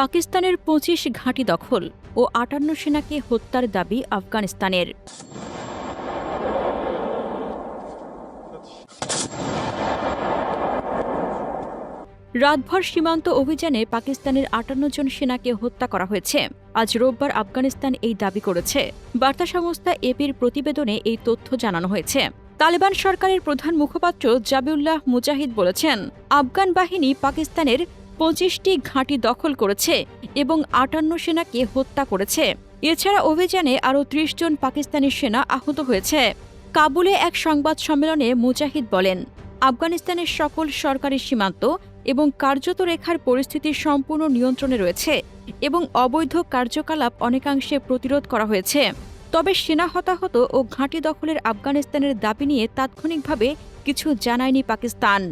পাকিস্তানের পঁচিশ ঘাঁটি দখল ও আটান্ন সেনাকে হত্যার দাবি আফগানিস্তানের। রাতভর সীমান্ত অভিযানে পাকিস্তানের আটান্ন জন সেনাকে হত্যা করা হয়েছে। আজ রোববার আফগানিস্তান এই দাবি করেছে। বার্তা সংস্থা এপির প্রতিবেদনে এই তথ্য জানানো হয়েছে। তালেবান সরকারের প্রধান মুখপাত্র জাবিউল্লাহ মুজাহিদ বলেছেন, আফগান বাহিনী পাকিস্তানের পঁচিশটি ঘাঁটি দখল করেছে এবং আটান্ন সেনাকে হত্যা করেছে। এছাড়া অভিযানে আরও ত্রিশ জন পাকিস্তানি সেনা আহত হয়েছে। কাবুলে এক সংবাদ সম্মেলনে মুজাহিদ বলেন, আফগানিস্তানের সকল সরকারি সীমান্ত এবং কার্যত রেখার পরিস্থিতি সম্পূর্ণ নিয়ন্ত্রণে রয়েছে এবং অবৈধ কার্যকলাপ অনেকাংশে প্রতিরোধ করা হয়েছে। তবে সেনা হতাহত ও ঘাঁটি দখলের আফগানিস্তানের দাবি নিয়ে তাৎক্ষণিকভাবে কিছু জানায়নি পাকিস্তান।